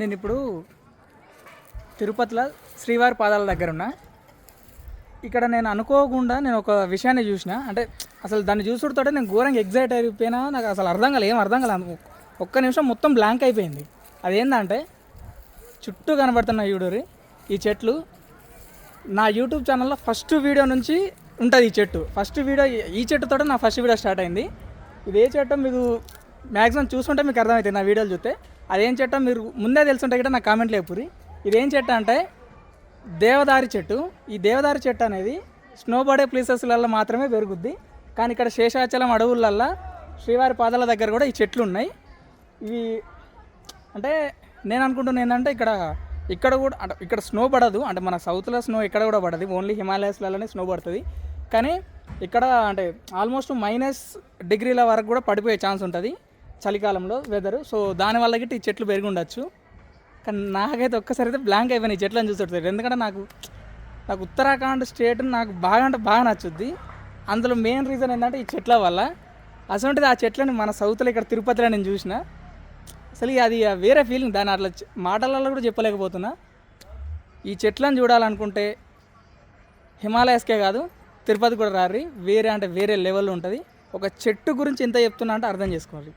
నేను ఇప్పుడు తిరుపతిలో శ్రీవారి పాదాల దగ్గర ఉన్నా ఇక్కడ నేను అనుకోకుండా నేను ఒక విషయాన్ని చూసిన. అంటే అసలు దాన్ని చూసుడుతోటే నేను ఘోరంగా ఎగ్జైట్ అయిపోయినా నాకు అసలు అర్థం కాలే ఏం అర్థం కాలే. ఒక్క నిమిషం మొత్తం బ్లాంక్ అయిపోయింది. అదేంటంటే చుట్టూ కనబడుతున్న యూడూరి ఈ చెట్లు నా యూట్యూబ్ ఛానల్లో ఫస్ట్ వీడియో నుంచి ఉంటుంది ఈ చెట్టు. ఫస్ట్ వీడియో ఈ చెట్టుతో నా ఫస్ట్ వీడియో స్టార్ట్ అయింది. ఇది ఏ చెట్టు మీకు మ్యాక్సిమం చూసుంటే మీకు అర్థమవుతుంది నా వీడియోలు చూస్తే. అదేం చెట్టు మీరు ముందే తెలుసుంటే కూడా నా కామెంట్లు చెప్పురి ఇదేం చెట్టు అంటే దేవదారి చెట్టు. ఈ దేవదారి చెట్టు అనేది స్నో పడే ప్లేసెస్లలో మాత్రమే పెరుగుద్ది. కానీ ఇక్కడ శేషాచలం అడవులల్లో శ్రీవారి పాదాల దగ్గర కూడా ఈ చెట్లు ఉన్నాయి. ఇవి అంటే నేను అనుకుంటున్నా ఏంటంటే ఇక్కడ ఇక్కడ కూడా అంటే ఇక్కడ స్నో పడదు. అంటే మన సౌత్లో స్నో ఇక్కడ కూడా పడదు. ఓన్లీ హిమాలయస్లలోనే స్నో పడుతుంది. కానీ ఇక్కడ అంటే ఆల్మోస్ట్ మైనస్ డిగ్రీల వరకు కూడా పడిపోయే ఛాన్స్ ఉంటుంది. చలికాలంలో వెదరు సో దానివల్ల గిట్ట ఈ చెట్లు పెరిగి ఉండొచ్చు. కానీ నాకైతే ఒక్కసారి అయితే బ్లాంక్ అయిపోయినాయి చెట్లను చూస్తుంటారు ఎందుకంటే నాకు నాకు ఉత్తరాఖండ్ స్టేట్ నాకు బాగా అంటే బాగా నచ్చుద్ది. అందులో మెయిన్ రీజన్ ఏంటంటే ఈ చెట్ల వల్ల. అసలు ఆ చెట్లని మన సౌత్లో ఇక్కడ తిరుపతిలో నేను చూసిన. అసలు అది వేరే ఫీలింగ్ దాని అట్లా మాటలలో కూడా చెప్పలేకపోతున్నా. ఈ చెట్లను చూడాలనుకుంటే హిమాలయస్కే కాదు తిరుపతి కూడా రారి. వేరే అంటే వేరే లెవెల్లో ఉంటుంది. ఒక చెట్టు గురించి ఎంత చెప్తున్నా అంటే అర్థం చేసుకోవాలి